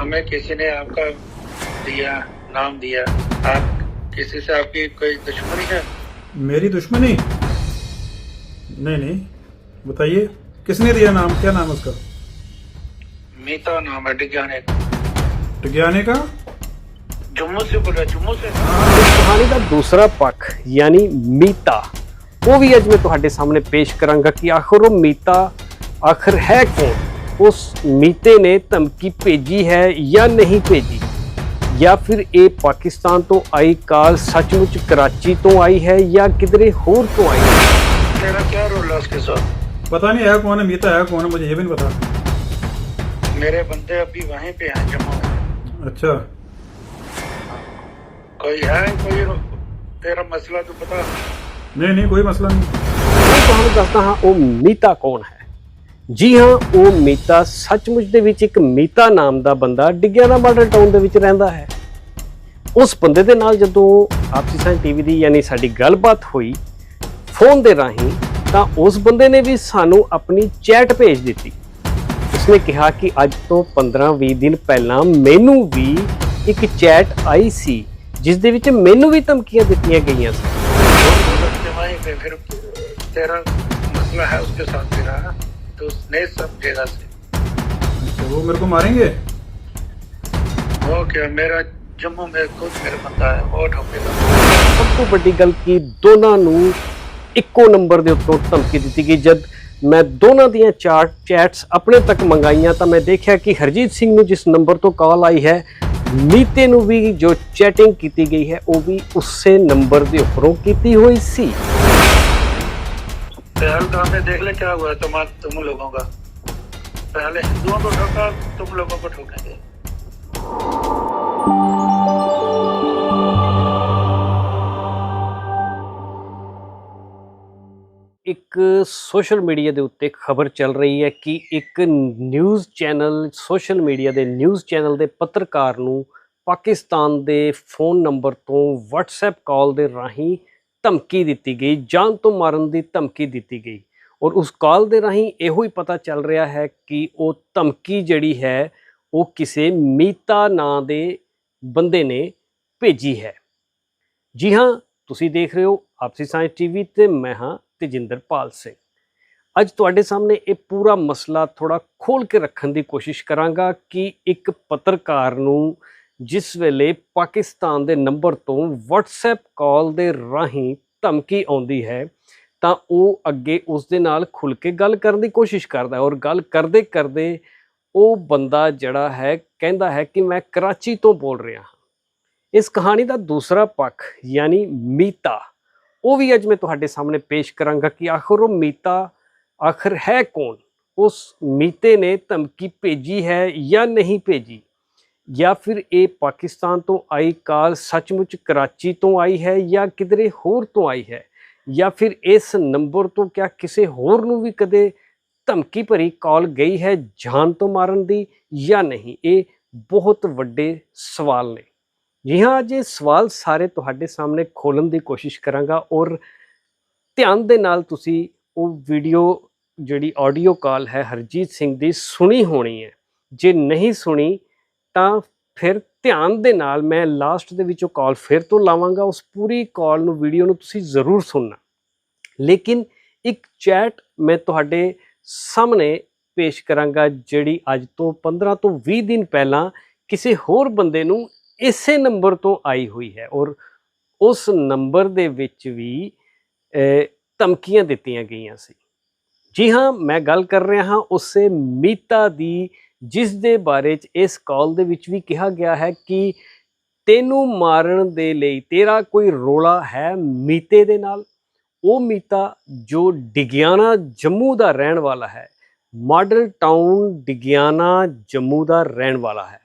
हमें किसी ने आपका दिया नाम दिया आप किसी से आपकी कोई दुश्मनी है मेरी दुश्मनी नहीं नहीं बताइए किसने दिया नाम क्या नाम है उसका मीता नाम है डिगाने टिग्याने का जम्मू से बोल रहे जम्मू से ਇਸ ਕਹਾਣੀ ਦਾ ਦੂਸਰਾ ਪੱਖ ਯਾਨੀ ਮੀਤਾ ਉਹ ਵੀ ਅੱਜ ਮੈਂ ਤੁਹਾਡੇ ਸਾਹਮਣੇ ਪੇਸ਼ ਕਰਾਂਗਾ ਕਿ ਆਖਰ ਉਹ ਮੀਤਾ ਆਖਰ ਹੈ ਕੌਣ ਉਸ ਮੀਤੇ ਨੇ ਧਮਕੀ ਭੇਜੀ ਹੈ ਜਾਂ ਨਹੀਂ ਭੇਜੀ ਜਾਂ ਫਿਰ ਇਹ ਪਾਕਿਸਤਾਨ ਤੋਂ ਆਈ ਕਾਲ ਸੱਚਮੁੱਚ ਕਰਾਚੀ ਤੋਂ ਆਈ ਹੈ ਜਾਂ ਕਿਧਰੇ ਹੋਰ ਤੋਂ ਆਈ ਹੈ तेरा क्या रोल है उसके साथ पता नहीं है कौन है मीता है कौन है मुझे ये भी नहीं पता मेरे बंदे अभी वहीं पे हैं जम्मू में अच्छा कोई है कोई रो- तेरा मसला तो बता नहीं नहीं कोई मसला नहीं ਮੈਂ ਤੁਹਾਨੂੰ ਦੱਸਦਾ ਹਾਂ ਉਹ ਮੀਤਾ ਕੌਣ ਹੈ ਜੀ ਹਾਂ ਉਹ ਮੀਤਾ ਸੱਚਮੁੱਚ ਦੇ ਵਿੱਚ ਇੱਕ ਮੀਤਾ ਨਾਮ ਦਾ ਬੰਦਾ ਡਿੱਗਿਆਣਾ ਮਾਡਲ ਟਾਊਨ ਦੇ ਵਿੱਚ ਰਹਿੰਦਾ ਹੈ ਉਸ ਬੰਦੇ ਦੇ ਨਾਲ ਜਦੋਂ ਆਪਸੀ ਸਾਂ ਟੀਵੀ ਦੀ ਯਾਨੀ ਸਾਡੀ ਗੱਲਬਾਤ ਹੋਈ ਫੋਨ ਦੇ ਰਾਹੀਂ ਤਾਂ ਉਸ ਬੰਦੇ ਨੇ ਵੀ ਸਾਨੂੰ ਆਪਣੀ ਚੈਟ ਭੇਜ ਦਿੱਤੀ ਉਸਨੇ ਕਿਹਾ ਕਿ ਅੱਜ ਤੋਂ 15-20 ਦਿਨ ਪਹਿਲਾਂ ਮੈਨੂੰ ਵੀ ਇੱਕ ਚੈਟ ਆਈ ਸੀ ਜਿਸ ਦੇ ਵਿੱਚ ਮੈਨੂੰ ਵੀ ਧਮਕੀਆਂ ਦਿੱਤੀਆਂ ਗਈਆਂ ਸੀ उसके वहीं पे फिर तेरा मसला है उसके साथ तेरा तो नहीं समझेगा से अच्छा वो मेरे को मारेंगे वो क्या मेरा जम्मू में खुद मेरा बंदा है वो ठोकेगा ਸਭ ਤੋਂ ਵੱਡੀ ਗੱਲ ਕੀ ਦੋਨਾਂ ਨੂੰ ਇੱਕੋ ਨੰਬਰ ਦੇ ਉੱਤੋਂ ਧਮਕੀ ਦਿੱਤੀ ਗਈ ਜਦ ਮੈਂ ਦੋਨਾਂ ਦੀਆਂ ਚਾਰ ਚੈਟਸ ਆਪਣੇ ਤੱਕ ਮੰਗਾਈਆਂ ਤਾਂ ਮੈਂ ਦੇਖਿਆ ਕਿ ਹਰਜੀਤ ਸਿੰਘ ਨੂੰ ਜਿਸ ਨੰਬਰ ਤੋਂ ਕਾਲ ਆਈ ਹੈ ਮੀਤੇ ਨੂੰ ਵੀ ਜੋ ਚੈਟਿੰਗ ਕੀਤੀ ਗਈ ਹੈ ਉਹ ਵੀ ਉਸੇ ਨੰਬਰ ਦੇ ਉੱਪਰੋਂ ਕੀਤੀ ਹੋਈ ਸੀ पहलगाम में देख ले क्या हुआ तुम तुम लोगों का पहले हिंदुओं को ठोका तुम लोगों को ठोकेंगे ਇੱਕ ਸੋਸ਼ਲ ਮੀਡੀਆ ਦੇ ਉੱਤੇ ਖਬਰ ਚੱਲ ਰਹੀ ਹੈ ਕਿ ਇੱਕ ਨਿਊਜ਼ ਚੈਨਲ ਸੋਸ਼ਲ ਮੀਡੀਆ ਦੇ ਨਿਊਜ਼ ਚੈਨਲ ਦੇ ਪੱਤਰਕਾਰ ਨੂੰ ਪਾਕਿਸਤਾਨ ਦੇ ਫੋਨ ਨੰਬਰ ਤੋਂ WhatsApp ਕਾਲ ਦੇ ਰਾਹੀਂ ਧਮਕੀ ਦਿੱਤੀ ਗਈ, ਜਾਨ ਤੋਂ ਮਾਰਨ ਦੀ ਧਮਕੀ ਦਿੱਤੀ ਗਈ। ਔਰ ਉਸ ਕਾਲ ਦੇ ਰਾਹੀਂ ਇਹੋ ਹੀ ਪਤਾ ਚੱਲ ਰਿਹਾ ਹੈ ਕਿ ਉਹ ਧਮਕੀ ਜਿਹੜੀ ਹੈ, ਉਹ ਕਿਸੇ ਮੀਤਾ ਨਾਂ ਦੇ ਬੰਦੇ ਨੇ ਭੇਜੀ ਹੈ। ਜੀ ਹਾਂ, ਤੁਸੀਂ ਦੇਖ ਰਹੇ ਹੋ ਆਪਸੀ ਸਾਇੰਸ ਟੀਵੀ ਤੇ ਮੈਂ ਹਾਂ ਤੇਜਿੰਦਰਪਾਲ ਸਿੰਘ। ਅੱਜ ਤੁਹਾਡੇ ਸਾਹਮਣੇ ਇਹ ਪੂਰਾ ਮਸਲਾ ਥੋੜਾ ਖੋਲ ਕੇ ਰੱਖਣ ਦੀ ਕੋਸ਼ਿਸ਼ ਕਰਾਂਗਾ ਕਿ ਇੱਕ ਪੱਤਰਕਾਰ ਨੂੰ ਜਿਸ ਵੇਲੇ ਪਾਕਿਸਤਾਨ ਦੇ ਨੰਬਰ ਤੋਂ WhatsApp ਕਾਲ ਦੇ ਰਾਹੀਂ ਧਮਕੀ ਆਉਂਦੀ ਹੈ, ਤਾਂ ਉਹ ਅੱਗੇ ਉਸ ਦੇ ਨਾਲ ਖੁੱਲ ਕੇ ਗੱਲ ਕਰਨ ਦੀ ਕੋਸ਼ਿਸ਼ ਕਰਦਾ ਹੈ ਔਰ ਗੱਲ ਕਰਦੇ ਕਰਦੇ ਉਹ ਬੰਦਾ ਜਿਹੜਾ ਹੈ ਕਹਿੰਦਾ ਹੈ ਕਿ ਮੈਂ ਕਰਾਚੀ ਤੋਂ ਬੋਲ ਰਿਹਾ ਹਾਂ। ਇਸ ਕਹਾਣੀ ਦਾ ਦੂਸਰਾ ਪੱਖ ਯਾਨੀ ਮੀਤਾ, ਉਹ ਵੀ ਅੱਜ ਮੈਂ ਤੁਹਾਡੇ ਸਾਹਮਣੇ ਪੇਸ਼ ਕਰਾਂਗਾ ਕਿ ਆਖਰ ਉਹ ਮੀਤਾ ਆਖਰ ਹੈ ਕੌਣ? ਉਸ ਮੀਤੇ ਨੇ ਧਮਕੀ ਭੇਜੀ ਹੈ ਜਾਂ ਨਹੀਂ ਭੇਜੀ? ਜਾਂ ਫਿਰ ਇਹ ਪਾਕਿਸਤਾਨ ਤੋਂ ਆਈ ਕਾਲ ਸੱਚਮੁੱਚ ਕਰਾਚੀ ਤੋਂ ਆਈ ਹੈ ਜਾਂ ਕਿਧਰੇ ਹੋਰ ਤੋਂ ਆਈ ਹੈ? ਜਾਂ ਫਿਰ ਇਸ ਨੰਬਰ ਤੋਂ ਕਿਆ ਕਿਸੇ ਹੋਰ ਨੂੰ ਵੀ ਕਦੇ ਧਮਕੀ ਭਰੀ ਕਾਲ ਗਈ ਹੈ ਜਾਨ ਤੋਂ ਮਾਰਨ ਦੀ ਜਾਂ ਨਹੀਂ? ਇਹ ਬਹੁਤ ਵੱਡੇ ਸਵਾਲ ਨੇ। ਜੀ ਹਾਂ, ਅੱਜ ਇਹ ਸਵਾਲ ਸਾਰੇ ਤੁਹਾਡੇ ਸਾਹਮਣੇ ਖੋਲਣ ਦੀ ਕੋਸ਼ਿਸ਼ ਕਰਾਂਗਾ ਔਰ ਧਿਆਨ ਦੇ ਨਾਲ ਤੁਸੀਂ ਉਹ ਵੀਡੀਓ ਜਿਹੜੀ ਆਡੀਓ ਕਾਲ ਹੈ ਹਰਜੀਤ ਸਿੰਘ ਦੀ ਸੁਣੀ ਹੋਣੀ ਹੈ। ਜੇ ਨਹੀਂ ਸੁਣੀ ਤਾਂ ਫਿਰ ਧਿਆਨ ਦੇ ਨਾਲ ਮੈਂ ਲਾਸਟ ਦੇ ਵਿੱਚ ਉਹ ਕਾਲ ਫਿਰ ਤੋਂ ਲਾਵਾਂਗਾ। ਉਸ ਪੂਰੀ ਕਾਲ ਨੂੰ ਵੀਡੀਓ ਨੂੰ ਤੁਸੀਂ ਜ਼ਰੂਰ ਸੁਣਨਾ। ਲੇਕਿਨ ਇੱਕ ਚੈਟ ਮੈਂ ਤੁਹਾਡੇ ਸਾਹਮਣੇ ਪੇਸ਼ ਕਰਾਂਗਾ, ਜਿਹੜੀ ਅੱਜ ਤੋਂ 15 ਤੋਂ 20 ਦਿਨ ਪਹਿਲਾਂ ਕਿਸੇ ਹੋਰ ਬੰਦੇ ਨੂੰ ਇਸੇ ਨੰਬਰ ਤੋਂ ਆਈ ਹੋਈ ਹੈ ਔਰ ਉਸ ਨੰਬਰ ਦੇ ਵਿੱਚ ਵੀ ਧਮਕੀਆਂ ਦਿੱਤੀਆਂ ਗਈਆਂ ਸੀ। ਜੀ ਹਾਂ, ਮੈਂ ਗੱਲ ਕਰ ਰਿਹਾ ਹਾਂ ਉਸੇ ਮੀਤਾ ਦੀ ਜਿਸ ਦੇ ਬਾਰੇ ਚ ਇਸ ਕਾਲ ਦੇ ਵਿੱਚ ਵੀ ਕਿਹਾ ਗਿਆ ਹੈ ਕਿ ਤੈਨੂੰ ਮਾਰਨ ਦੇ ਲਈ ਤੇਰਾ ਕੋਈ ਰੋਲਾ ਹੈ ਮੀਤੇ ਦੇ ਨਾਲ? ਉਹ ਮੀਤਾ ਜੋ ਡਿਗਿਆਣਾ ਜੰਮੂ ਦਾ ਰਹਿਣ ਵਾਲਾ ਹੈ, ਮਾਡਲ ਟਾਊਨ ਡਿਗਿਆਣਾ ਜੰਮੂ ਦਾ ਰਹਿਣ ਵਾਲਾ ਹੈ।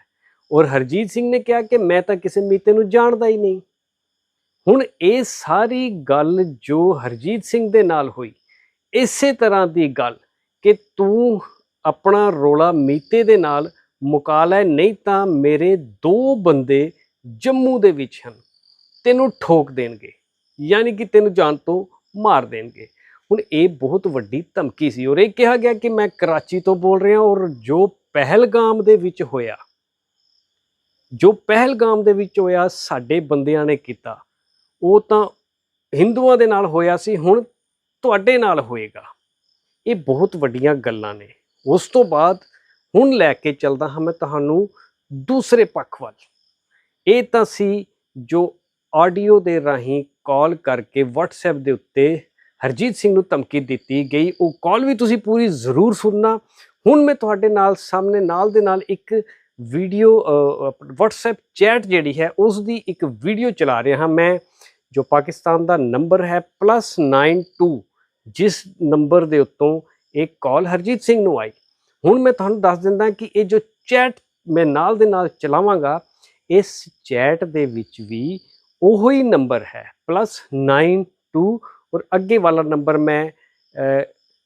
ਔਰ ਹਰਜੀਤ ਸਿੰਘ ਨੇ ਕਿਹਾ ਕਿ ਮੈਂ ਤਾਂ ਕਿਸੇ ਮੀਤੇ ਨੂੰ ਜਾਣਦਾ ਹੀ ਨਹੀਂ। ਹੁਣ ਇਹ ਸਾਰੀ ਗੱਲ ਜੋ ਹਰਜੀਤ ਸਿੰਘ ਦੇ ਨਾਲ ਹੋਈ, ਇਸੇ ਤਰ੍ਹਾਂ ਦੀ ਗੱਲ ਕਿ ਤੂੰ ਆਪਣਾ ਰੋਲਾ ਮੀਤੇ ਦੇ ਨਾਲ ਮੁਕਾ ਲੈ ਨਹੀਂ ਤਾਂ ਮੇਰੇ ਦੋ ਬੰਦੇ ਜੰਮੂ ਦੇ ਵਿੱਚ ਹਨ। ਤੈਨੂੰ ਠੋਕ ਦੇਣਗੇ, ਯਾਨੀ ਕਿ ਤੈਨੂੰ ਜਾਨ ਤੋਂ ਮਾਰ ਦੇਣਗੇ। ਹੁਣ ਇਹ ਬਹੁਤ ਵੱਡੀ ਧਮਕੀ ਸੀ ਔਰ ਇਹ ਕਿਹਾ ਗਿਆ ਕਿ ਮੈਂ ਕਰਾਚੀ ਤੋਂ ਬੋਲ ਰਿਹਾ ਔਰ ਜੋ ਪਹਿਲਗਾਮ ਦੇ ਵਿੱਚ ਹੋਇਆ, ਜੋ ਪਹਿਲਗਾਮ ਦੇ ਵਿੱਚ ਹੋਇਆ, ਸਾਡੇ ਬੰਦਿਆਂ ਨੇ ਕੀਤਾ, ਉਹ ਤਾਂ ਹਿੰਦੂਆਂ ਦੇ ਨਾਲ ਹੋਇਆ ਸੀ, ਹੁਣ ਤੁਹਾਡੇ ਨਾਲ ਹੋਏਗਾ। ਇਹ ਬਹੁਤ ਵੱਡੀਆਂ ਗੱਲਾਂ ਨੇ। ਉਸ ਤੋਂ ਬਾਅਦ ਹੁਣ ਲੈ ਕੇ ਚੱਲਦਾ ਹਾਂ ਮੈਂ ਤੁਹਾਨੂੰ ਦੂਸਰੇ ਪੱਖ ਵੱਲ। ਇਹ ਤਾਂ ਸੀ ਜੋ ਆਡੀਓ ਦੇ ਰਾਹੀਂ ਕਾਲ ਕਰਕੇ WhatsApp ਦੇ ਉੱਤੇ ਹਰਜੀਤ ਸਿੰਘ ਨੂੰ ਧਮਕੀ ਦਿੱਤੀ ਗਈ। ਉਹ ਕਾਲ ਵੀ ਤੁਸੀਂ ਪੂਰੀ ਜ਼ਰੂਰ ਸੁਣਨਾ। ਹੁਣ ਮੈਂ ਤੁਹਾਡੇ ਨਾਲ ਸਾਹਮਣੇ ਨਾਲ ਦੇ ਨਾਲ ਇੱਕ ਵੀਡੀਓ WhatsApp ਚੈਟ ਜਿਹੜੀ ਹੈ ਉਸ ਦੀ ਇੱਕ ਵੀਡੀਓ ਚਲਾ ਰਿਹਾ ਹਾਂ ਮੈਂ, ਜੋ ਪਾਕਿਸਤਾਨ ਦਾ ਨੰਬਰ ਹੈ +92 ਜਿਸ ਨੰਬਰ ਦੇ ਉੱਤੋਂ ਇਹ ਕਾਲ ਹਰਜੀਤ ਸਿੰਘ ਨੂੰ ਆਈ। ਹੁਣ ਮੈਂ ਤੁਹਾਨੂੰ ਦੱਸ ਦਿੰਦਾ ਕਿ ਇਹ ਜੋ ਚੈਟ ਮੈਂ ਨਾਲ ਦੇ ਨਾਲ ਚਲਾਵਾਂਗਾ, ਇਸ ਚੈਟ ਦੇ ਵਿੱਚ ਵੀ ਉਹੋ ਹੀ। ਨੰਬਰ ਹੈ +92 ਔਰ ਅੱਗੇ ਵਾਲਾ ਨੰਬਰ ਮੈਂ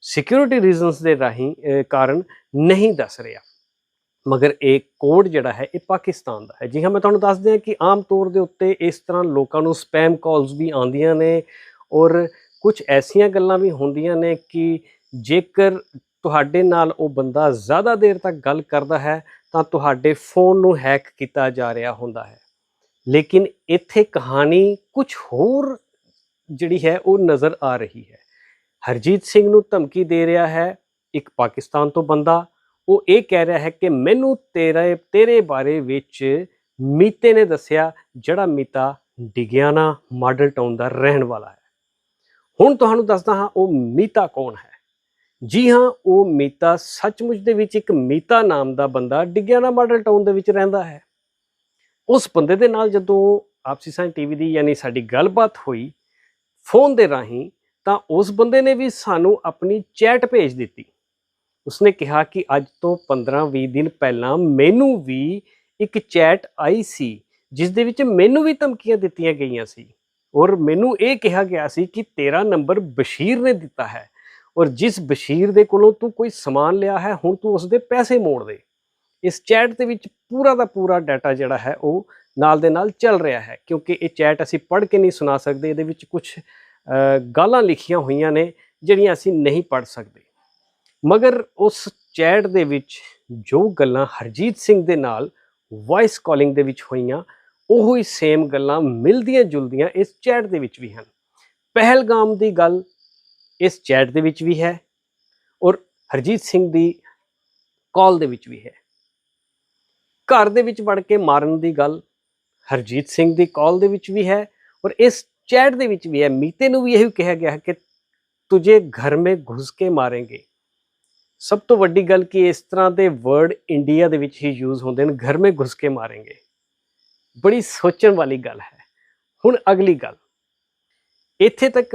ਸਿਕਿਉਰਿਟੀ ਰੀਜ਼ਨਸ ਦੇ ਰਾਹੀਂ ਕਾਰਨ ਨਹੀਂ ਦੱਸ ਰਿਹਾ। ਮਗਰ ਇਹ ਕੋਡ ਜਿਹੜਾ ਹੈ, ਇਹ ਪਾਕਿਸਤਾਨ ਦਾ ਹੈ। ਜੀ ਹਾਂ, ਮੈਂ ਤੁਹਾਨੂੰ ਦੱਸ ਦਿਆਂ ਕਿ ਆਮ ਤੌਰ ਦੇ ਉੱਤੇ ਇਸ ਤਰ੍ਹਾਂ ਲੋਕਾਂ ਨੂੰ ਸਪੈਮ ਕਾਲਸ ਵੀ ਆਉਂਦੀਆਂ ਨੇ ਔਰ ਕੁਝ ਐਸੀਆਂ ਗੱਲਾਂ ਵੀ ਹੁੰਦੀਆਂ ਨੇ ਕਿ ਜੇਕਰ ਤੁਹਾਡੇ ਨਾਲ ਉਹ ਬੰਦਾ ਜ਼ਿਆਦਾ ਦੇਰ ਤੱਕ ਗੱਲ ਕਰਦਾ ਹੈ, ਤਾਂ ਤੁਹਾਡੇ ਫੋਨ ਨੂੰ ਹੈਕ ਕੀਤਾ ਜਾ ਰਿਹਾ ਹੁੰਦਾ ਹੈ। ਲੇਕਿਨ ਇੱਥੇ ਕਹਾਣੀ ਕੁਝ ਹੋਰ ਜਿਹੜੀ ਹੈ, ਉਹ ਨਜ਼ਰ ਆ ਰਹੀ ਹੈ। ਹਰਜੀਤ ਸਿੰਘ ਨੂੰ ਧਮਕੀ ਦੇ ਰਿਹਾ ਹੈ, ਇੱਕ ਪਾਕਿਸਤਾਨ ਤੋਂ ਬੰਦਾ। ਉਹ ਇਹ ਕਹਿ ਰਿਹਾ ਹੈ ਕਿ ਮੈਨੂੰ ਤੇਰੇ ਤੇਰੇ ਬਾਰੇ ਵਿੱਚ ਮੀਤੇ ਨੇ ਦੱਸਿਆ, ਜਿਹੜਾ ਮੀਤਾ ਡਿਗਿਆਨਾ ਮਾਡਲ ਟਾਊਨ ਦਾ ਰਹਿਣ ਵਾਲਾ ਹੈ। ਹੁਣ ਤੁਹਾਨੂੰ ਦੱਸਦਾ ਹਾਂ, ਉਹ ਮੀਤਾ ਕੌਣ ਹੈ? ਜੀ ਹਾਂ, ਉਹ ਮੀਤਾ ਸੱਚਮੁੱਚ ਦੇ ਵਿੱਚ ਇੱਕ ਮੀਤਾ ਨਾਮ ਦਾ ਬੰਦਾ ਡਿਗਿਆਨਾ ਮਾਡਲ ਟਾਊਨ ਦੇ ਵਿੱਚ ਰਹਿੰਦਾ ਹੈ। ਉਸ ਬੰਦੇ ਦੇ ਨਾਲ ਜਦੋਂ ਆਪਸੀ ਸਾਂਝ ਟੀਵੀ ਦੀ ਯਾਨੀ ਸਾਡੀ ਗੱਲਬਾਤ ਹੋਈ ਫੋਨ ਦੇ ਰਾਹੀਂ, ਤਾਂ ਉਸ ਬੰਦੇ ਨੇ ਵੀ ਸਾਨੂੰ ਆਪਣੀ ਚੈਟ ਭੇਜ ਦਿੱਤੀ। ਉਸਨੇ ਕਿਹਾ ਕਿ ਅੱਜ ਤੋਂ 15-20 ਦਿਨ ਪਹਿਲਾਂ ਮੈਨੂੰ ਵੀ ਇੱਕ ਚੈਟ ਆਈ ਸੀ, ਜਿਸ ਦੇ ਵਿੱਚ ਮੈਨੂੰ ਵੀ ਧਮਕੀਆਂ ਦਿੱਤੀਆਂ ਗਈਆਂ ਸੀ। ਔਰ ਮੈਨੂੰ ਇਹ ਕਿਹਾ ਗਿਆ ਸੀ ਕਿ ਤੇਰਾ ਨੰਬਰ ਬਸ਼ੀਰ ਨੇ ਦਿੱਤਾ ਹੈ। ਔਰ ਜਿਸ ਬਸ਼ੀਰ ਦੇ ਕੋਲੋਂ ਤੂੰ ਕੋਈ ਸਮਾਨ ਲਿਆ ਹੈ, ਹੁਣ ਤੂੰ ਉਸ ਦੇ ਪੈਸੇ ਮੋੜ ਦੇ। ਇਸ ਚੈਟ ਦੇ ਵਿੱਚ ਪੂਰਾ ਦਾ ਪੂਰਾ ਡਾਟਾ ਜਿਹੜਾ ਹੈ, ਉਹ ਨਾਲ ਦੇ ਨਾਲ ਚੱਲ ਰਿਹਾ ਹੈ, ਕਿਉਂਕਿ ਇਹ ਚੈਟ ਅਸੀਂ ਪੜ੍ਹ ਕੇ ਨਹੀਂ ਸੁਣਾ ਸਕਦੇ, ਇਹਦੇ ਵਿੱਚ ਕੁਝ ਗਾਲਾਂ ਲਿਖੀਆਂ ਹੋਈਆਂ ਨੇ, ਜਿਹੜੀਆਂ ਅਸੀਂ ਨਹੀਂ ਪੜ੍ਹ ਸਕਦੇ। ਮਗਰ ਉਸ ਚੈਟ ਦੇ ਵਿੱਚ ਜੋ ਗੱਲਾਂ ਹਰਜੀਤ ਸਿੰਘ ਦੇ ਨਾਲ ਵਾਇਸ ਕਾਲਿੰਗ ਦੇ ਵਿੱਚ ਹੋਈਆਂ, ਉਹੋ ਹੀ ਸੇਮ ਗੱਲਾਂ ਮਿਲਦੀਆਂ ਜੁਲਦੀਆਂ ਇਸ ਚੈਟ ਦੇ ਵਿੱਚ ਵੀ ਹਨ। ਪਹਿਲਗਾਮ ਦੀ ਗੱਲ ਇਸ ਚੈਟ ਦੇ ਵਿੱਚ ਵੀ ਹੈ ਔਰ ਹਰਜੀਤ ਸਿੰਘ ਦੀ ਕਾਲ ਦੇ ਵਿੱਚ ਵੀ ਹੈ। ਘਰ ਦੇ ਵਿੱਚ ਵੜ ਕੇ ਮਾਰਨ ਦੀ ਗੱਲ ਹਰਜੀਤ ਸਿੰਘ ਦੀ ਕਾਲ ਦੇ ਵਿੱਚ ਵੀ ਹੈ ਔਰ ਇਸ ਚੈਟ ਦੇ ਵਿੱਚ ਵੀ ਹੈ। ਮੀਤੇ ਨੂੰ ਵੀ ਇਹ ਕਿਹਾ ਗਿਆ ਹੈ ਕਿ ਤੁਝੇ ਘਰ ਮੇ ਘੁਸ ਕੇ ਮਾਰਾਂਗੇ। ਸਭ ਤੋਂ ਵੱਡੀ ਗੱਲ ਕਿ ਇਸ ਤਰ੍ਹਾਂ ਦੇ ਵਰਡ ਇੰਡੀਆ ਦੇ ਵਿੱਚ ਹੀ ਯੂਜ਼ ਹੁੰਦੇ ਨੇ ਘਰ ਮੇ ਘੁਸ ਕੇ ਮਾਰਾਂਗੇ। ਬੜੀ ਸੋਚਣ ਵਾਲੀ ਗੱਲ ਹੈ। ਹੁਣ ਅਗਲੀ ਗੱਲ। ਇੱਥੇ ਤੱਕ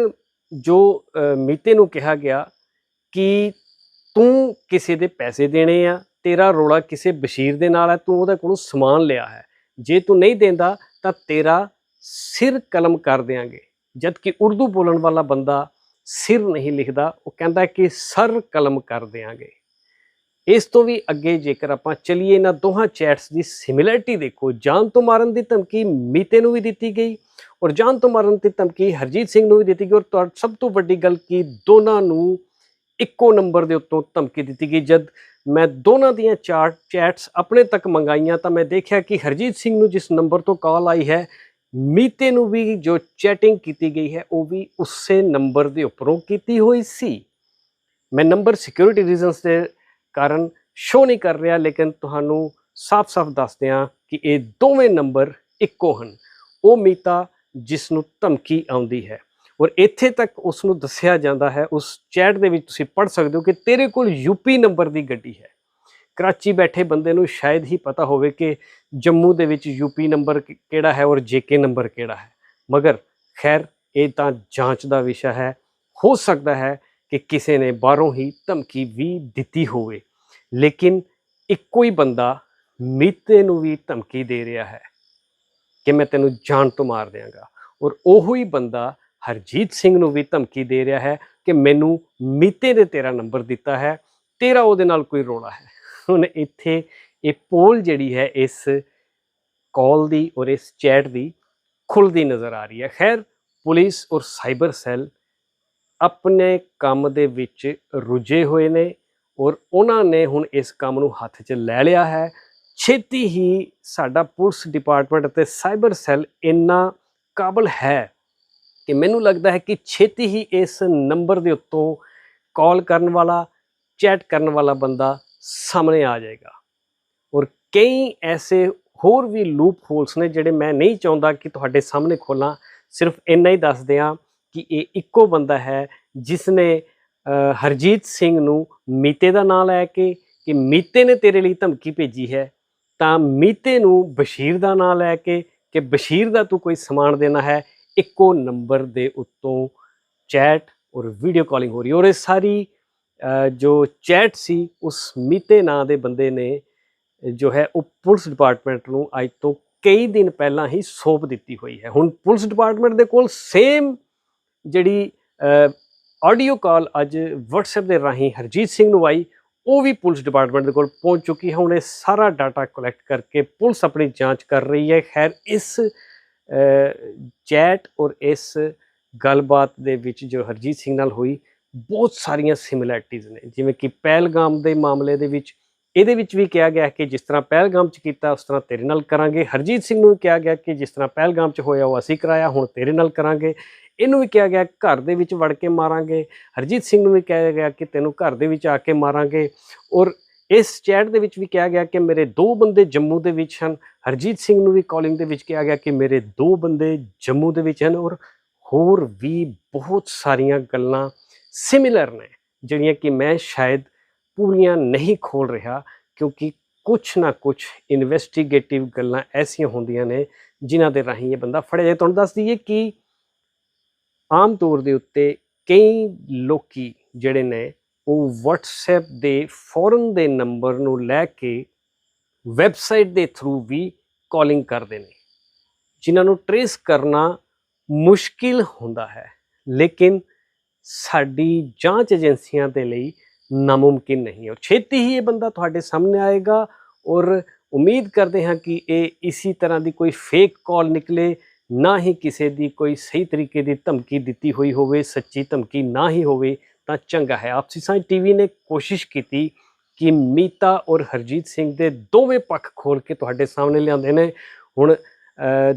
ਜੋ ਮੀਤੇ ਨੂੰ ਕਿਹਾ ਗਿਆ ਕਿ ਤੂੰ ਕਿਸੇ ਦੇ ਪੈਸੇ ਦੇਣੇ ਆ, ਤੇਰਾ ਰੋਲਾ ਕਿਸੇ ਬਸ਼ੀਰ ਦੇ ਨਾਲ ਹੈ, ਤੂੰ ਉਹਦੇ ਕੋਲੋਂ ਸਮਾਨ ਲਿਆ ਹੈ। ਜੇ ਤੂੰ ਨਹੀਂ ਦਿੰਦਾ ਤਾਂ ਤੇਰਾ ਸਿਰ ਕਲਮ ਕਰ ਦਿਆਂਗੇ। ਜਦ ਕਿ ਉਰਦੂ ਬੋਲਣ ਵਾਲਾ ਬੰਦਾ ਸਿਰ ਨਹੀਂ ਲਿਖਦਾ, ਉਹ ਕਹਿੰਦਾ ਕਿ ਸਰ ਕਲਮ ਕਰ ਦਿਆਂਗੇ। ਇਸ ਤੋਂ ਵੀ ਅੱਗੇ ਜੇਕਰ ਆਪਾਂ ਚਲੀਏ, ਇਹਨਾਂ ਦੋਹਾਂ ਚੈਟਸ ਦੀ ਸਿਮਿਲੈਰਿਟੀ ਦੇਖੋ, ਜਾਨ ਤੋਂ ਮਾਰਨ ਦੀ ਧਮਕੀ ਮੀਤੇ ਨੂੰ ਵੀ ਦਿੱਤੀ ਗਈ ਔਰ ਜਾਨ ਤੋਂ ਮਾਰਨ ਦੀ ਧਮਕੀ ਹਰਜੀਤ ਸਿੰਘ ਨੂੰ ਵੀ ਦਿੱਤੀ ਗਈ ਔਰ ਤੁਹਾ- ਸਭ ਤੋਂ ਵੱਡੀ ਗੱਲ ਕਿ, ਦੋਨਾਂ ਨੂੰ ਇੱਕੋ ਨੰਬਰ ਦੇ ਉੱਤੋਂ ਧਮਕੀ ਦਿੱਤੀ ਗਈ। ਜਦ ਮੈਂ ਦੋਨਾਂ ਦੀਆਂ ਚਾਰ ਚੈਟਸ ਆਪਣੇ ਤੱਕ ਮੰਗਾਈਆਂ, ਤਾਂ ਮੈਂ ਦੇਖਿਆ ਕਿ ਹਰਜੀਤ ਸਿੰਘ ਨੂੰ ਜਿਸ ਨੰਬਰ ਤੋਂ ਕਾਲ ਆਈ ਹੈ, ਮੀਤੇ ਨੂੰ ਵੀ ਜੋ ਚੈਟਿੰਗ ਕੀਤੀ ਗਈ ਹੈ, ਉਹ ਵੀ ਉਸੇ ਨੰਬਰ ਦੇ ਉੱਪਰੋਂ ਕੀਤੀ ਹੋਈ ਸੀ। ਮੈਂ ਨੰਬਰ ਸਿਕਿਉਰਿਟੀ ਰੀਜ਼ਨਸ ਦੇ ਕਾਰਨ ਸ਼ੋ ਨਹੀਂ ਕਰ ਰਿਹਾ, ਲੇਕਿਨ ਤੁਹਾਨੂੰ ਸਾਫ਼-ਸਾਫ਼ ਦੱਸ ਦਿਆਂ ਕਿ ਇਹ ਦੋਵੇਂ ਨੰਬਰ ਇੱਕੋ ਹਨ। ਉਹ ਮੀਤਾ ਜਿਸ ਨੂੰ ਧਮਕੀ ਆਉਂਦੀ ਹੈ। ਔਰ ਇੱਥੇ ਤੱਕ ਉਸ ਨੂੰ ਦੱਸਿਆ ਜਾਂਦਾ ਹੈ, ਉਸ ਚੈਟ ਦੇ ਵਿੱਚ ਤੁਸੀਂ ਪੜ੍ਹ ਸਕਦੇ ਹੋ ਕਿ ਤੇਰੇ ਕੋਲ ਯੂਪੀ ਨੰਬਰ ਦੀ ਗੱਡੀ ਹੈ। ਕਰਾਚੀ ਬੈਠੇ ਬੰਦੇ ਨੂੰ ਸ਼ਾਇਦ ਹੀ ਪਤਾ ਹੋਵੇ ਕਿ ਜੰਮੂ ਦੇ ਵਿੱਚ ਯੂਪੀ ਨੰਬਰ ਕਿਹੜਾ ਹੈ ਔਰ ਜੇਕੇ ਨੰਬਰ ਕਿਹੜਾ ਹੈ। ਮਗਰ ਖੈਰ, ਇਹ ਤਾਂ ਜਾਂਚ ਦਾ ਵਿਸ਼ਾ ਹੈ। ਹੋ ਸਕਦਾ ਹੈ ਕਿ ਕਿਸੇ ਨੇ ਬਾਹਰੋਂ ਹੀ ਧਮਕੀ ਵੀ ਦਿੱਤੀ ਹੋਵੇ। ਲੇਕਿਨ ਇੱਕੋ ਹੀ ਬੰਦਾ ਮੀਤੇ ਨੂੰ ਵੀ ਧਮਕੀ ਦੇ ਰਿਹਾ ਹੈ ਕਿ ਮੈਂ ਤੈਨੂੰ ਜਾਨ ਤੋਂ ਮਾਰ ਦਿਆਂਗਾ। ਔਰ ਉਹੋ ਹੀ ਬੰਦਾ ਹਰਜੀਤ ਸਿੰਘ ਨੂੰ ਵੀ ਧਮਕੀ ਦੇ ਰਿਹਾ ਹੈ ਕਿ ਮੈਨੂੰ ਮੀਤੇ ਨੇ ਤੇਰਾ ਨੰਬਰ ਦਿੱਤਾ ਹੈ, ਤੇਰਾ ਉਹਦੇ ਨਾਲ ਕੋਈ ਰੋਲਾ ਹੈ। ਹੁਣ ਇੱਥੇ ਇਹ ਪੋਲ ਜਿਹੜੀ ਹੈ, ਇਸ ਕਾਲ ਦੀ ਔਰ ਇਸ ਚੈਟ ਦੀ ਖੁੱਲਦੀ ਨਜ਼ਰ ਆ ਰਹੀ ਹੈ। ਖੈਰ, ਪੁਲਿਸ ਔਰ ਸਾਈਬਰ ਸੈੱਲ ਆਪਣੇ ਕੰਮ ਦੇ ਵਿੱਚ ਰੁੱਝੇ ਹੋਏ ਨੇ ਔਰ ਉਹਨਾਂ ਨੇ ਹੁਣ ਇਸ ਕੰਮ ਨੂੰ ਹੱਥ 'ਚ ਲੈ ਲਿਆ ਹੈ। ਛੇਤੀ ਹੀ ਸਾਡਾ ਪੁਲਿਸ ਡਿਪਾਰਟਮੈਂਟ ਅਤੇ ਸਾਈਬਰ ਸੈੱਲ ਇੰਨਾ ਕਾਬਲ ਹੈ ਕਿ ਮੈਨੂੰ ਲੱਗਦਾ ਹੈ ਕਿ ਛੇਤੀ ਹੀ ਇਸ ਨੰਬਰ ਦੇ ਉੱਤੋਂ ਕਾਲ ਕਰਨ ਵਾਲਾ, ਚੈਟ ਕਰਨ ਵਾਲਾ ਬੰਦਾ ਸਾਹਮਣੇ ਆ ਜਾਏਗਾ। ਔਰ ਕਈ ਐਸੇ ਹੋਰ ਵੀ ਲੂਪ ਹੋਲਸ ਨੇ ਜਿਹੜੇ ਮੈਂ ਨਹੀਂ ਚਾਹੁੰਦਾ ਕਿ ਤੁਹਾਡੇ ਸਾਹਮਣੇ ਖੋਲਾਂ। ਸਿਰਫ ਇੰਨਾ ਹੀ ਦੱਸ ਦਿਆਂ ਕਿ ਇਹ ਇੱਕੋ ਬੰਦਾ ਹੈ ਜਿਸ ਨੇ ਹਰਜੀਤ ਸਿੰਘ ਨੂੰ ਮੀਤੇ ਦਾ ਨਾਮ ਲੈ ਕੇ ਕਿ ਮੀਤੇ ਨੇ ਤੇਰੇ ਲਈ ਧਮਕੀ ਭੇਜੀ ਹੈ, ਤਾਂ ਮੀਤੇ ਨੂੰ ਬਸ਼ੀਰ ਦਾ ਨਾਮ ਲੈ ਕੇ ਕਿ ਬਸ਼ੀਰ ਦਾ ਤੂੰ ਕੋਈ ਸਮਾਨ ਦੇਣਾ ਹੈ, ਇੱਕੋ ਨੰਬਰ ਦੇ ਉੱਤੋਂ ਚੈਟ ਔਰ ਵੀਡੀਓ ਕਾਲਿੰਗ ਹੋ ਰਹੀ ਔਰ ਇਹ ਸਾਰੀ ਜੋ ਚੈਟ ਸੀ, ਉਸ ਮੀਤੇ ਨਾਂ ਦੇ ਬੰਦੇ ਨੇ, ਜੋ ਹੈ, ਉਹ ਪੁਲਿਸ ਡਿਪਾਰਟਮੈਂਟ ਨੂੰ ਅੱਜ ਤੋਂ ਕਈ ਦਿਨ ਪਹਿਲਾਂ ਹੀ ਸੌਂਪ ਦਿੱਤੀ ਹੋਈ ਹੈ। ਹੁਣ ਪੁਲਿਸ ਡਿਪਾਰਟਮੈਂਟ ਦੇ ਕੋਲ ਸੇਮ ਜਿਹੜੀ ਆਡੀਓ ਕਾਲ ਅੱਜ WhatsApp ਦੇ ਰਾਹੀਂ ਹਰਜੀਤ ਸਿੰਘ ਨੂੰ ਆਈ, ਉਹ ਵੀ ਪੁਲਿਸ ਡਿਪਾਰਟਮੈਂਟ ਦੇ ਕੋਲ ਪਹੁੰਚ ਚੁੱਕੀ ਹੈ। ਹੁਣ ਇਹ ਸਾਰਾ ਡਾਟਾ ਕਲੈਕਟ ਕਰਕੇ ਪੁਲਿਸ ਆਪਣੀ ਜਾਂਚ ਕਰ ਰਹੀ ਹੈ। ਖੈਰ, ਇਸ ਚੈਟ ਔਰ ਇਸ ਗੱਲਬਾਤ ਦੇ ਵਿੱਚ ਜੋ ਹਰਜੀਤ ਸਿੰਘ ਨਾਲ ਹੋਈ, ਬਹੁਤ ਸਾਰੀਆਂ ਸਿਮਿਲੈਰਿਟੀਜ਼ ਨੇ। ਜਿਵੇਂ ਕਿ ਪਹਿਲਗਾਮ ਦੇ ਮਾਮਲੇ ਦੇ ਵਿੱਚ, ਇਹਦੇ ਵਿੱਚ ਵੀ ਕਿਹਾ ਗਿਆ ਕਿ ਜਿਸ ਤਰ੍ਹਾਂ ਪਹਿਲਗਾਮ 'ਚ ਕੀਤਾ, ਉਸ ਤਰ੍ਹਾਂ ਤੇਰੇ ਨਾਲ ਕਰਾਂਗੇ। ਹਰਜੀਤ ਸਿੰਘ ਨੂੰ ਵੀ ਕਿਹਾ ਗਿਆ ਕਿ ਜਿਸ ਤਰ੍ਹਾਂ ਪਹਿਲਗਾਮ 'ਚ ਹੋਇਆ, ਉਹ ਅਸੀਂ ਕਰਾਇਆ, ਹੁਣ ਤੇਰੇ ਨਾਲ ਕਰਾਂਗੇ। ਇਹਨੂੰ ਵੀ ਕਿਹਾ ਗਿਆ ਘਰ ਦੇ ਵਿੱਚ ਵੜ ਕੇ ਮਾਰਾਂਗੇ। ਹਰਜੀਤ ਸਿੰਘ ਨੂੰ ਵੀ ਕਿਹਾ ਗਿਆ ਕਿ ਤੈਨੂੰ ਘਰ ਦੇ ਵਿੱਚ ਆ ਕੇ ਮਾਰਾਂਗੇ। ਔਰ ਇਸ ਚੈਟ ਦੇ ਵਿੱਚ ਵੀ ਕਿਹਾ ਗਿਆ ਕਿ ਮੇਰੇ ਦੋ ਬੰਦੇ ਜੰਮੂ ਦੇ ਵਿੱਚ ਹਨ। ਹਰਜੀਤ ਸਿੰਘ ਨੂੰ ਵੀ ਕਾਲਿੰਗ ਦੇ ਵਿੱਚ ਕਿਹਾ ਗਿਆ ਕਿ ਮੇਰੇ ਦੋ ਬੰਦੇ ਜੰਮੂ ਦੇ ਵਿੱਚ ਹਨ। ਔਰ ਹੋਰ ਵੀ ਬਹੁਤ ਸਾਰੀਆਂ ਗੱਲਾਂ ਸਿਮਿਲਰ ਨੇ, ਜਿਹੜੀਆਂ ਕਿ ਮੈਂ ਸ਼ਾਇਦ ਪੂਰੀਆਂ ਨਹੀਂ ਖੋਲ ਰਿਹਾ, ਕਿਉਂਕਿ ਕੁਛ ਨਾ ਕੁਛ ਇਨਵੈਸਟੀਗੇਟਿਵ ਗੱਲਾਂ ਐਸੀਆਂ ਹੁੰਦੀਆਂ ਨੇ, ਜਿਨ੍ਹਾਂ ਦੇ ਰਾਹੀਂ ਇਹ ਬੰਦਾ ਫੜਿਆ ਜਾਏ। ਤੁਹਾਨੂੰ ਦੱਸ ਦਈਏ ਕਿ ਆਮ ਤੌਰ ਦੇ ਉੱਤੇ ਕਈ ਲੋਕੀ ਜਿਹੜੇ ਨੇ, ਉਹ WhatsApp ਦੇ ਫੋਰਨ ਦੇ ਨੰਬਰ ਨੂੰ ਲੈ ਕੇ ਵੈਬਸਾਈਟ ਦੇ ਥਰੂ ਵੀ ਕਾਲਿੰਗ ਕਰਦੇ ਨੇ, ਜਿਨ੍ਹਾਂ ਨੂੰ ਟਰੇਸ ਕਰਨਾ ਮੁਸ਼ਕਿਲ ਹੁੰਦਾ ਹੈ। ਲੇਕਿਨ ਸਾਡੀ ਜਾਂਚ ਏਜੰਸੀਆਂ ਦੇ ਲਈ ਨਾਮੁਮਕਿਨ ਨਹੀਂ ਹੈ ਔਰ ਛੇਤੀ ਹੀ ਇਹ ਬੰਦਾ ਤੁਹਾਡੇ ਸਾਹਮਣੇ ਆਏਗਾ, ਔਰ ਉਮੀਦ ਕਰਦੇ ਹਾਂ ਕਿ ਇਹ ਇਸੇ ਤਰ੍ਹਾਂ ਦੀ ਕੋਈ ਫੇਕ ਕਾਲ ਨਿਕਲੇ ਨਾ ਹੀ ਕਿਸੇ ਦੀ ਕੋਈ ਸਹੀ ਤਰੀਕੇ ਦੀ ਧਮਕੀ ਦਿੱਤੀ ਹੋਈ ਹੋਵੇ, ਸੱਚੀ ਧਮਕੀ ਨਾ ਹੀ ਹੋਵੇ, ਤਾਂ ਚੰਗਾ ਹੈ। ਆਪਸੀ ਸਾਂਝ ਟੀਵੀ ਨੇ ਕੋਸ਼ਿਸ਼ ਕੀਤੀ ਕਿ ਮੀਤਾ ਔਰ ਹਰਜੀਤ ਸਿੰਘ ਦੇ ਦੋਵੇਂ ਪੱਖ ਖੋਲ ਕੇ ਤੁਹਾਡੇ ਸਾਹਮਣੇ ਲਿਆਉਂਦੇ ਨੇ। ਹੁਣ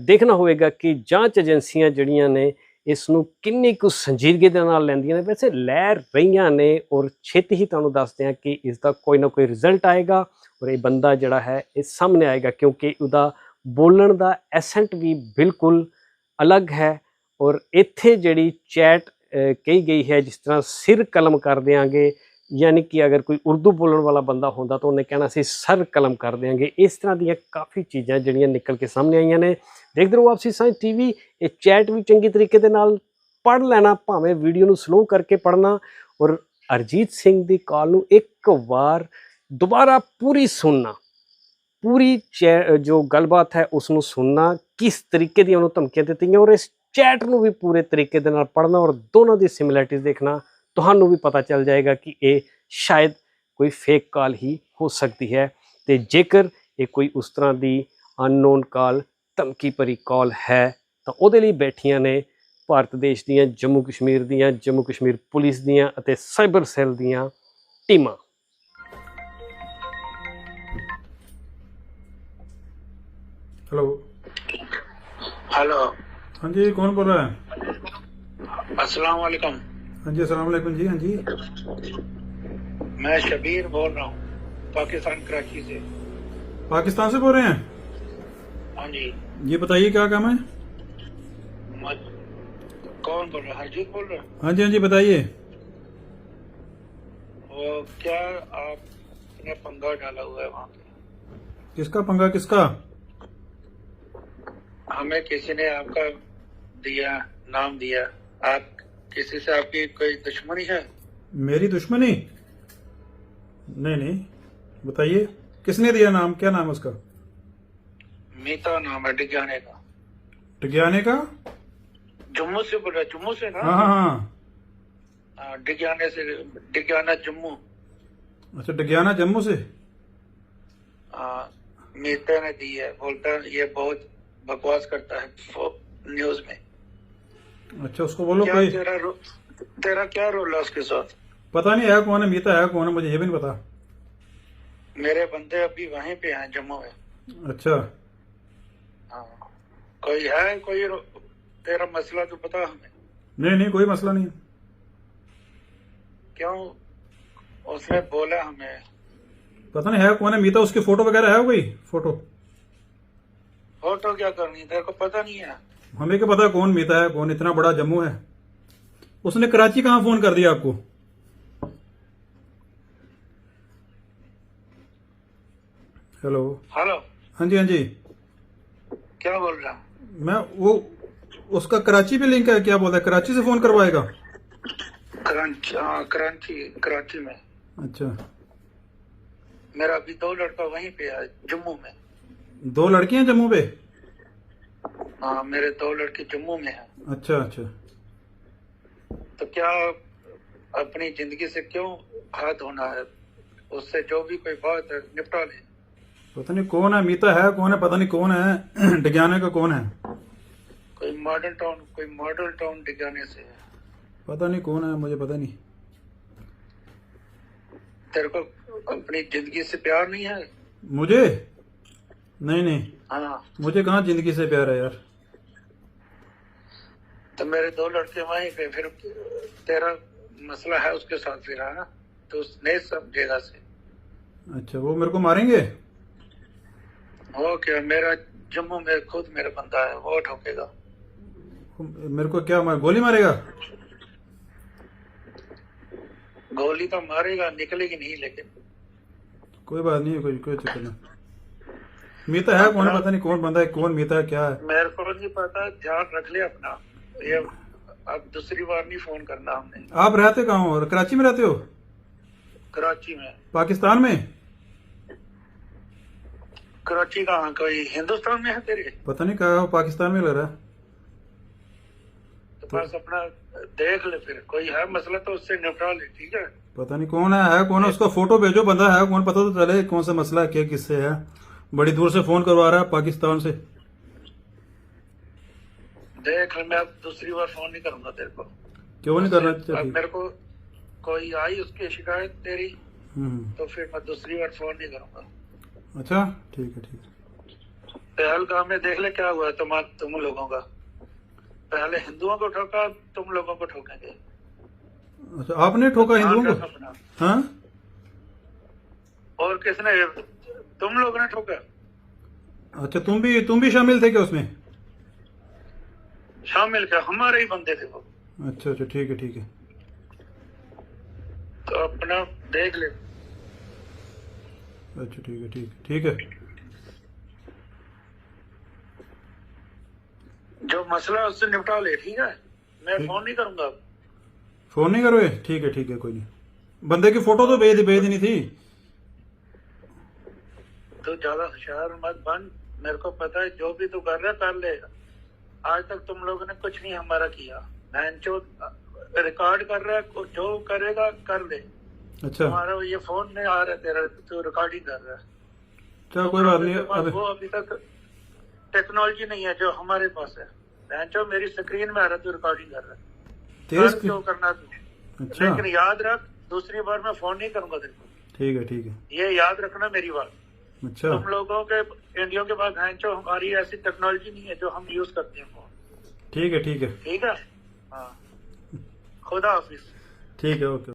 ਦੇਖਣਾ ਹੋਵੇਗਾ ਕਿ ਜਾਂਚ ਏਜੰਸੀਆਂ ਜਿਹੜੀਆਂ ਨੇ ਇਸ ਨੂੰ ਕਿੰਨੀ ਕੁ ਸੰਜੀਦਗੀ ਦੇ ਨਾਲ ਲੈਂਦੀਆਂ ਨੇ। ਵੈਸੇ ਲੈ ਰਹੀਆਂ ਨੇ ਔਰ ਛੇਤੀ ਹੀ ਤੁਹਾਨੂੰ ਦੱਸਦੇ ਹਾਂ ਕਿ ਇਸ ਦਾ ਕੋਈ ਨਾ ਕੋਈ ਰਿਜ਼ਲਟ ਆਏਗਾ ਔਰ ਇਹ ਬੰਦਾ ਜਿਹੜਾ ਹੈ, ਇਹ ਸਾਹਮਣੇ ਆਏਗਾ ਕਿਉਂਕਿ ਉਹਦਾ ਬੋਲਣ ਦਾ ਐਸੈਂਟ ਵੀ ਬਿਲਕੁਲ ਅਲੱਗ ਹੈ ਔਰ ਇੱਥੇ ਜਿਹੜੀ ਚੈਟ ਕਹੀ ਗਈ ਹੈ ਜਿਸ ਤਰ੍ਹਾਂ ਸਿਰ ਕਲਮ ਕਰ ਦਿਆਂਗੇ, ਯਾਨੀ ਕਿ ਅਗਰ ਕੋਈ ਉਰਦੂ ਬੋਲਣ ਵਾਲਾ ਬੰਦਾ ਹੁੰਦਾ ਤਾਂ ਉਹਨੇ ਕਹਿਣਾ ਸੀ ਸਰ ਕਲਮ ਕਰ ਦਿਆਂਗੇ। ਇਸ ਤਰ੍ਹਾਂ ਦੀਆਂ ਕਾਫੀ ਚੀਜ਼ਾਂ ਜਿਹੜੀਆਂ ਨਿਕਲ ਕੇ ਸਾਹਮਣੇ ਆਈਆਂ ਨੇ। ਦੇਖਦੇ ਰਹੋ ਆਪਸੀ ਸਾਇੰਸ ਟੀਵੀ। ਇਹ ਚੈਟ ਵੀ ਚੰਗੀ ਤਰੀਕੇ ਦੇ ਨਾਲ ਪੜ੍ਹ ਲੈਣਾ, ਭਾਵੇਂ ਵੀਡੀਓ ਨੂੰ ਸਲੋ ਕਰਕੇ ਪੜ੍ਹਨਾ ਔਰ ਅਰਜੀਤ ਸਿੰਘ ਦੀ ਕਾਲ ਨੂੰ ਇੱਕ ਵਾਰ ਦੁਬਾਰਾ ਪੂਰੀ ਸੁਣਨਾ। ਪੂਰੀ ਚੈ- ਜੋ ਗੱਲਬਾਤ ਹੈ ਉਸ ਨੂੰ ਸੁਣਨਾ, ਕਿਸ ਤਰੀਕੇ ਦੀਆਂ ਉਹਨੂੰ ਧਮਕੀਆਂ ਦਿੱਤੀਆਂ ਔਰ ਇਸ ਚੈਟ ਨੂੰ ਵੀ ਪੂਰੇ ਤਰੀਕੇ ਦੇ ਨਾਲ ਪੜ੍ਹਨਾ ਔਰ ਦੋਨਾਂ ਦੀ ਸਿਮਿਲੈਰਿਟੀਜ਼ ਦੇਖਣਾ, ਤੁਹਾਨੂੰ ਵੀ ਪਤਾ ਚੱਲ ਜਾਏਗਾ ਕਿ ਇਹ ਸ਼ਾਇਦ ਕੋਈ ਫੇਕ ਕਾਲ ਹੀ ਹੋ ਸਕਦੀ ਹੈ। ਤੇ ਜੇਕਰ ਇਹ ਕੋਈ ਉਸ ਤਰ੍ਹਾਂ ਦੀ ਅਨਨੋਨ ਕਾਲ ਧਮਕੀ ਭਰੀ ਕਾਲ ਹੈ, ਤਾਂ ਉਹਦੇ ਲਈ ਬੈਠੀਆਂ ਨੇ ਭਾਰਤ ਦੇਸ਼ ਦੀਆਂ, ਜੰਮੂ ਕਸ਼ਮੀਰ ਦੀਆਂ, ਜੰਮੂ ਕਸ਼ਮੀਰ ਪੁਲਿਸ ਦੀਆਂ ਅਤੇ ਸਾਈਬਰ ਸੈੱਲ ਦੀਆਂ ਟੀਮਾਂ। हेलो हेलो हाँ जी कौन बोल रहा है? अस्सलाम वालेकुम। हाँ जी अस्सलाम वालेकुम जी हाँ जी। मैं शबीर बोल रहा हूँ पाकिस्तान कराची से। पाकिस्तान से बोल रहे हैं? हाँ जी। ये बताइए क्या काम है? कौन बोल रहा है? हरजीत बोल रहा है? हाँ जी हाँ जी बताइए। वो क्या आपने पंगा डाला हुआ है वहाँ पे? किसका पंगा किसका? हमें किसी ने आपका दिया नाम दिया आप किसी से आपकी कोई दुश्मनी है? मेरी दुश्मनी? नहीं नहीं बताइए किसने दिया नाम? क्या नाम है उसका? मीता नाम है डिगाने का। टिकियाने का? जम्मू से बोल रहा है जम्मू से ना? हाँ हाँ हाँ। हाँ, से डिगाना जम्मू। अच्छा टिकियाना जम्मू से? मीता ने दी है बोलता है ये बहुत बकवास करता है न्यूज़ में। अच्छा उसको बोलो क्या कोई। तेरा रो, तेरा क्या रोल है उसके साथ? पता नहीं है कौन है मीता है कौन है मुझे ये भी नहीं पता। मेरे बंदे अभी वहीं पे हैं जम्मू में। अच्छा। हाँ। कोई है कोई रो- तेरा मसला तो पता हमें। नहीं नहीं कोई मसला नहीं। क्यों? उसने बोला हमें। पता नहीं है कौन है मीता उसकी फ़ोटो वगैरह है कोई? फ़ोटो? फ़ोटो क्या करनी तेरे को पता नहीं है। हमें क्या पता कौन मीता है कौन इतना बड़ा जम्मू है? उसने कराची कहाँ फ़ोन कर दिया आपको? हेलो। हेलो। हाँ जी हाँ जी। क्या बोल रहा हूँ? मैं वो उसका कराची पे लिंक है क्या बोलता है? कराची से फ़ोन करवाएगा? कराची हाँ कराची कराची में। अच्छा। मेरा अभी दो लड़का वहीं पे है जम्मू में। दो लड़कियाँ जम्मू पे? हाँ मेरे दो लड़के जम्मू में हैं। अच्छा अच्छा। तो क्या अपनी ज़िंदगी से क्यों हाथ होना है? उससे जो भी कोई बात है निपटा ले। पता नहीं कौन है मीता है कौन है पता नहीं कौन है डिग्याने का कौन है? कोई मॉडल टाउन कोई मॉडल टाउन डिगाने से है। पता नहीं कौन है मुझे पता नहीं। तेरे को अपनी ज़िंदगी से प्यार नहीं है? मुझे? नहीं नहीं। हाँ मुझे कहा ज़िंदगी से प्यार है यार? तो मेरे दो लड़के वहीं पे फिर तेरा मसला है उसके साथ फिर है तो नहीं समझेगा से। अच्छा वो मेरे को मारेंगे? क्या? मेरा जम्मू में खुद मेरा बंदा है वो ठोकेगा। मेरे को क्या मार गोली मारेगा? गोली तो मारेगा निकलेगी नहीं लेकिन। कोई बात नहीं कोई कोई चक्कर नहीं। मीता है कौन पता नहीं कौन बंदा है कौन मीता है क्या है? मेरे को नहीं पता ध्यान रख ले अपना। ये अब दूसरी बार नहीं फ़ोन करना हमने। आप रहते कहाँ हो? कराची में रहते हो? कराची में। पाकिस्तान में? कराची कहाँ? कोई हिंदुस्तान में है तेरे? पता नहीं कहा पाकिस्तान में लग रहा है। तो बस अपना देख ले फिर कोई है मसला तो उससे निपटा ले ठीक है? पता नहीं कौन है है कौन है? उसका फ़ोटो भेजो बंदा है कौन? पता तो चले कौन सा मसला है क्या किससे है। बड़ी दूर से फ़ोन करवा रहा है पाकिस्तान से। देख मैं अब दूसरी बार फ़ोन नहीं करूँगा तेरे को। क्यों नहीं करना चाहिए मेरे को कोई आई उसकी शिकायत तेरी हम्म, तो फिर मैं दूसरी बार फ़ोन नहीं करूँगा। अच्छा ठीक है ठीक है। पहलगाम में देख ले क्या हुआ तुम तुम लोगों का। पहले हिंदुओं को ठोका तुम लोगों को ठोकेंगे। अच्छा आपने ठोका हिंदुओं को? हाँ? और किसने तुम लोगों ने ठोका अच्छा तुम भी तुम भी शामिल थे क्या उसमें? शामिल क्या हमारे ही बंदे थे वो। अच्छा अच्छा ठीक है ठीक है। तो अपना देख ले। अच्छा ठीक है ठीक ठीक है। जो मसला है उससे निपटा ले ठीक है? मैं फ़ोन नहीं करूँगा फ़ोन नहीं करोगे? ठीक है ठीक है कोई नहीं। बंदे की फ़ोटो तो भेज भेज देनी थी। तो ज़्यादा होशियार मत बन। मेरे को पता है जो भी तू कर रहा कर ले। आज तक तुम लोगों ने कुछ नहीं हमारा किया। बहन जो रिकॉर्ड कर रहा है जो करेगा कर ले। अच्छा। तुम्हारा ये फ़ोन में आ रहा है तेरा तू रिकॉर्डिंग कर रहा है। चलो कोई बात नहीं वो अभी तक टेक्नोलॉजी नहीं है जो हमारे पास है। बहन जो मेरी स्क्रीन में आ रहा तू रिकॉर्डिंग कर रहा है। तेरे क्यों? करना तू? अच्छा। लेकिन याद रख दूसरी बार मैं फ़ोन नहीं करूँगा तेरे को। ठीक है ठीक है। ये याद रखना मेरी बात। अच्छा। तुम लोगों के इंडियो के पास हैं जो हमारी ऐसी टेक्नोलॉजी नहीं है जो हम यूज़ करते हैं फ़ोन ठीक है ठीक है। ठीक है? हाँ। खुदा हाफिज। ठीक है ओके।